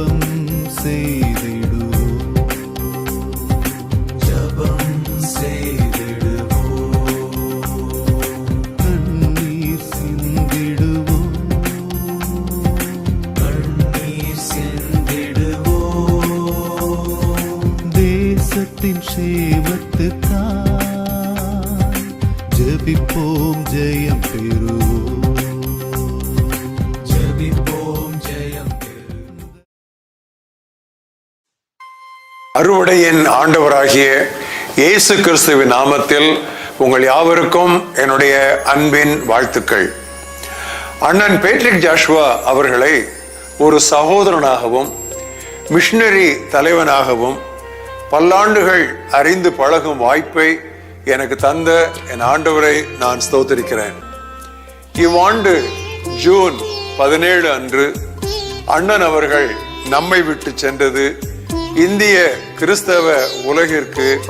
ஜெபம் செய்திடுவோம். ஜெபம் செய்திடுவோம். கண்ணீர் சிந்திடுவோம். கண்ணீர் சிந்திடுவோம். தேசத்தின் சேமத்துக்காய் ஜெபிப்போம் ஜெயம் பெறுவோம். அறுவடையின் ஆண்டவராகிய இயேசு கிறிஸ்துவின் நாமத்தில் உங்கள் யாவருக்கும் என்னுடைய அன்பின் வாழ்த்துக்கள். அண்ணன் பேட்ரிக் ஜாஷ்வா அவர்களை ஒரு சகோதரனாகவும் மிஷினரி தலைவனாகவும் பல்லாண்டுகள் அறிந்து பழகும் வாய்ப்பை எனக்கு தந்த என் ஆண்டவரை நான் ஸ்தோத்திரிக்கிறேன். இவ்வாண்டு ஜூன் பதினேழு அன்று அண்ணன் அவர்கள் நம்மை விட்டு சென்றது இந்திய கிறிஸ்தவ உலகிற்கு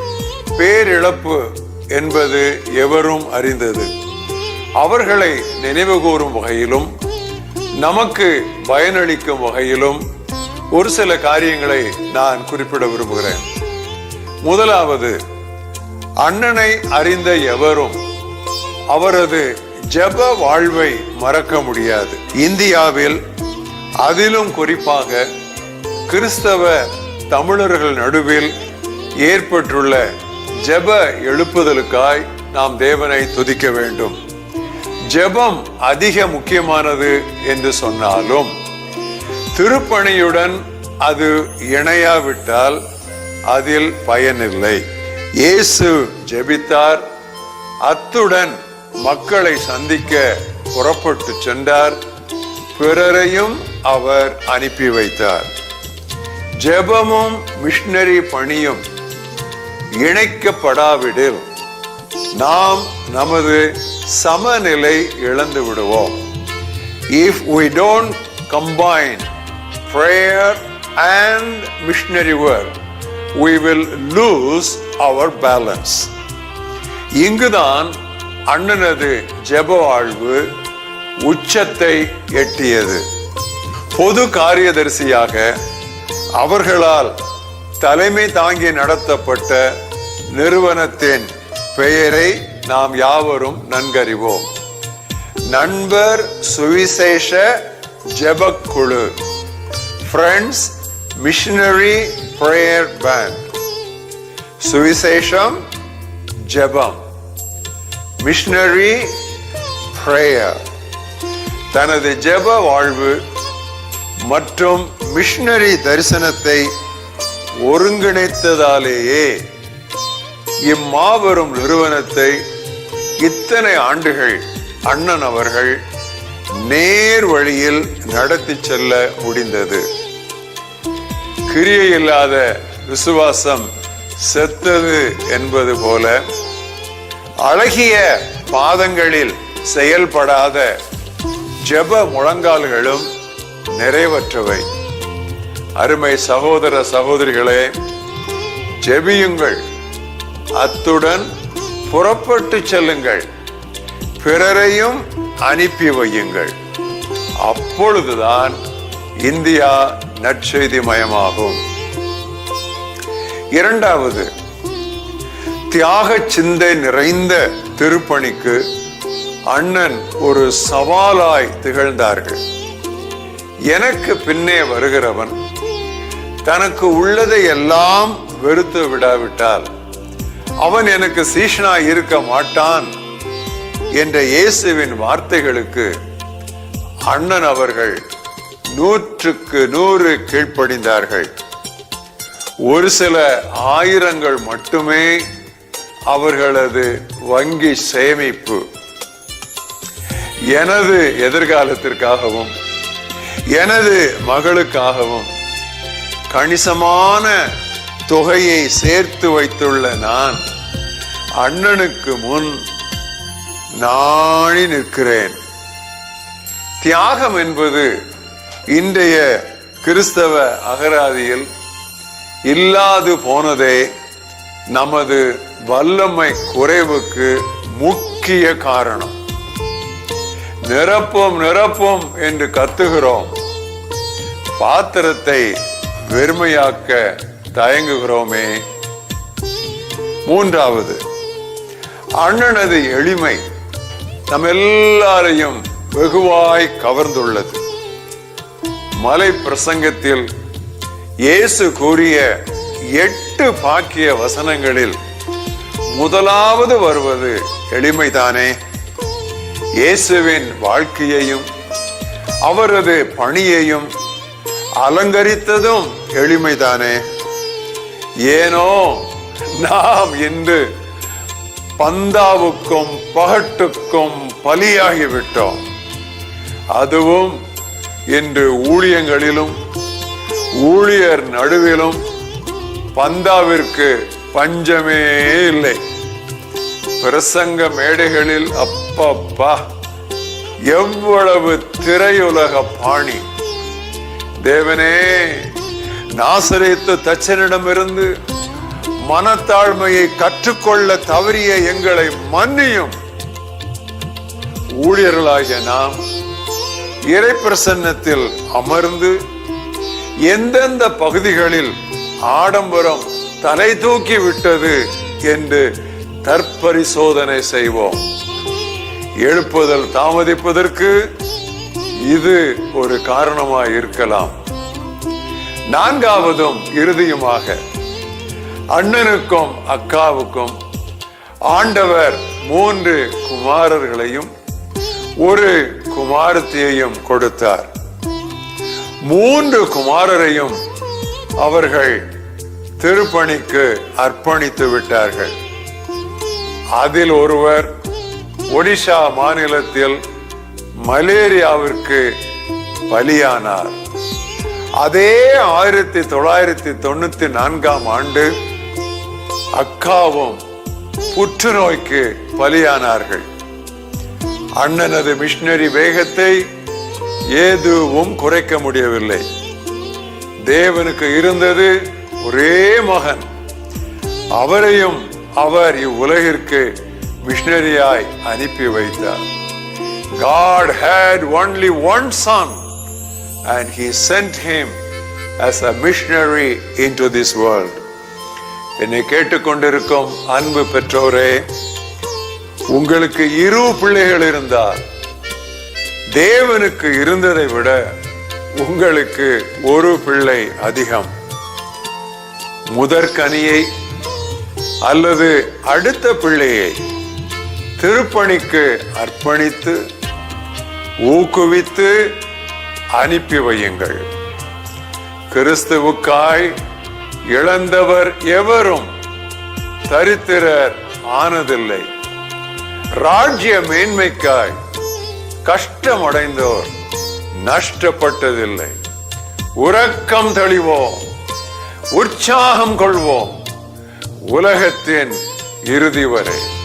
பேரிழப்பு என்பது எவரும் அறிந்தது. அவர்களை நினைவுகூரும் வகையிலும் நமக்கு பயனளிக்கும் வகையிலும் ஒரு சில காரியங்களை நான் குறிப்பிட விரும்புகிறேன். முதலாவது அண்ணனை அறிந்த எவரும் அவரது ஜெப வாழ்வை மறக்க முடியாது. இந்தியாவில் அதிலும் குறிப்பாக கிறிஸ்தவ தமிழர்கள் நடுவில் ஏற்பட்டுள்ள ஜெப எழுப்புதலுக்காய் நாம் தேவனை துதிக்க வேண்டும். ஜெபம் அதிக முக்கியமானது என்று சொன்னாலும் திருப்பணியுடன் அது இணையாவிட்டால் அதில் பயனில்லை. இயேசு ஜெபித்தார். அத்துடன் மக்களை சந்திக்க புறப்பட்டு சென்றார். பிறரையும் அவர் அனுப்பி வைத்தார். ஜெபமும் மிஷனரி பணியும் இணைக்கப்படாவிடில் நாம் நமது சமநிலை இழந்து விடுவோம். If we don't combine prayer and missionary work we will lose our balance இங்குதான் அண்ணனது ஜெப வாழ்வு உச்சத்தை எட்டியது. பொது காரியதரிசியாக அவர்களால் தலைமை தாங்கி நடத்தப்பட்ட நிறுவனத்தின் பெயரை நாம் யாவரும் நன்கறிவோம். நண்பர் சுவிசேஷ ஜெபக்குழு ஃப்ரெண்ட்ஸ் மிஷினரி பிரேயர் பேண்ட் சுவிசேஷம் ஜெபம். மிஷினரி பிரேயர் தனது ஜெப வாழ்வு மற்றும் மிஷனரி தரிசனத்தை ஒருங்கிணைத்ததாலேயே இம்மாபெரும் நிறுவனத்தை இத்தனை ஆண்டுகள் அண்ணன் அவர்கள் நேர் வழியில் நடத்தி செல்ல முடிந்தது. கிரியை இல்லாத விசுவாசம் செத்தது என்பது போல அழகிய பாதங்களில் செயல்படாத ஜெப முழங்கால்களும் நிறைவற்றவை. அருமை சகோதர சகோதரிகளே ஜெபியுங்கள். அத்துடன் புறப்பட்டு செல்லுங்கள். பிறரையும் அனுப்பி வையுங்கள். அப்பொழுதுதான் இந்தியா நற்செய்தி மயமாகும் இரண்டாவது தியாக சிந்தை நிறைந்த திருப்பணிக்கு அண்ணன் ஒரு சவாலாய் திகழ்ந்தார்கள். எனக்கு பின்னே வருகிறவன் தனக்கு உள்ளதை எல்லாம் வெறுத்து விடாவிட்டால் அவன் எனக்கு சீஷனா இருக்க மாட்டான் என்ற இயேசுவின் வார்த்தைகளுக்கு அண்ணன் அவர்கள் நூற்றுக்கு நூறு கீழ்ப்படிந்தார்கள். ஒரு சில ஆயிரங்கள் மட்டுமே அவர்களது வங்கி சேமிப்பு. எனது எதிர்காலத்திற்காகவும் எனது மகளுக்காகவும் கணிசமான தொகையை சேர்த்து வைத்துள்ள நான் அண்ணனுக்கு முன் நாணி நிற்கிறேன். தியாகம் என்பது இன்றைய கிறிஸ்தவ அகராதியில் இல்லாது போனதே நமது வல்லமை குறைவுக்கு முக்கிய காரணம். நிரப்பும் நிரப்பும் என்று கத்துகிறோம். பாத்திரத்தை வெறுமையாக்க தயங்குகிறோமே. மூன்றாவது அண்ணனது எளிமை நம் எல்லாரையும் வெகுவாய் கவர்ந்துள்ளது. மலை பிரசங்கத்தில் இயேசு கூறிய எட்டு பாக்கிய வசனங்களில் முதலாவது வருவது எளிமைதானே? இயேசுவின் வாழ்க்கையையும் அவரது பணியையும் அலங்கரித்ததும் எளிமைதானே. ஏனோ நாம் இன்று பந்தாவுக்கும் பகட்டுக்கும் பலியாகிவிட்டோம். அதுவும் இன்று ஊழியங்களிலும் ஊழியர் நடுவிலும் பந்தாவிற்கு பஞ்சமே இல்லை. பிரசங்க மேடைகளில் அப்பப்பா எவ்வளவு திரையுலக பாணி. தேவனே நாசரித்து தச்சனிடமிருந்து மனத்தாழ்மையை கற்றுக்கொள்ள தவறிய எங்களை மன்னியும். ஊழியர்களாகிய நாம் இறை பிரசன்னத்தில் அமர்ந்து எந்தெந்த பகுதிகளில் ஆடம்பரம் தலை தூக்கி விட்டது என்று தற்பரிசோதனை செய்வோம். எழுப்புதல் தாமதிப்பதற்கு இது ஒரு காரணமாய் இருக்கலாம். நான்காவதும் இறுதியுமாக அண்ணனுக்கும் அக்காவுக்கும் ஆண்டவர் மூன்று குமாரர்களையும் ஒரு குமாரத்தியையும் கொடுத்தார். மூன்று குமாரரையும் அவர்கள் திருப்பணிக்கு அர்ப்பணித்து விட்டார்கள். அதில் ஒருவர் ஒடிசா மாநிலத்தில் மலேரியாவிற்கு பலியானார். அதே ஆயிரத்தி தொள்ளாயிரத்தி தொண்ணூத்தி நான்காம் ஆண்டு அக்காவும் புற்றுநோய்க்கு பலியானார்கள். அண்ணனது மிஷினரி வேகத்தை ஏதுவும் குறைக்க முடியவில்லை. தேவனுக்கு இருந்தது ஒரே மகன். அவரையும் அவர் இவ்வுலகிற்கு மிஷனரியாய் அனுப்பி வைத்தார் God had only one son and he sent him as a missionary into this world. என்னை கேட்டுக்கொண்டிருக்கும் அன்பு பெற்றோரே உங்களுக்கு இரு பிள்ளைகள் இருந்தால் தேவனுக்கு இருந்ததை விட உங்களுக்கு ஒரு பிள்ளை அதிகம் முதற்கனியை அல்லது அடுத்த பிள்ளையை திருப்பணிக்கு அர்ப்பணித்து ஊக்குவித்து அனுப்பி வையுங்கள். கிறிஸ்துவுக்காய் இழந்தவர் எவரும் தரித்திரர் ஆனதில்லை. ராஜ்ய மேன்மைக்காய் கஷ்டமடைந்தோர் நஷ்டப்பட்டதில்லை. உறக்கம் தெளிவோம். உற்சாகம் கொள்வோம். உலகத்தின் இறுதி வரை.